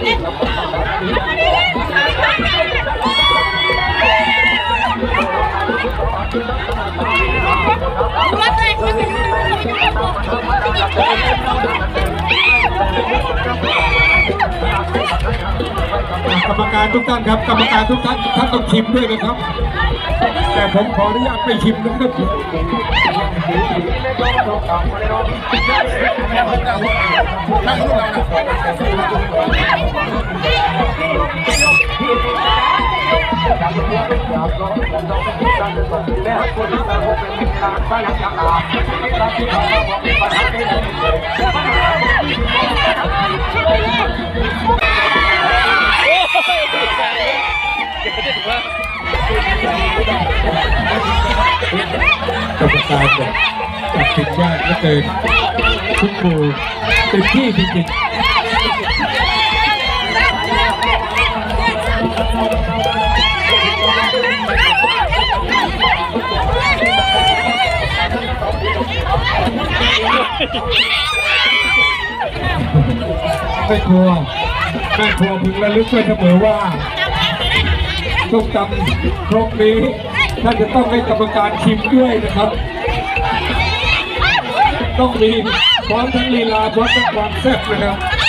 กรรมการทุกท่านครับกรรมการทุกท่านท่านต้องชิมด้วยนะครับ แต่ผมขออนุญาตไม่ชิมนะครับ กรรม ตัดสินยากเหลือเกินทุกคู่เต็มที่จริงๆไม่กลัวไม่กลัวพึงระลึกไว้เสมอว่าส้มตำครกนี้ท่านจะต้องให้กรรมการชิมด้วยนะครับ ต้องมีพร้อมทั้งลีลาพร้อมทั้งความแซ่บนะครับ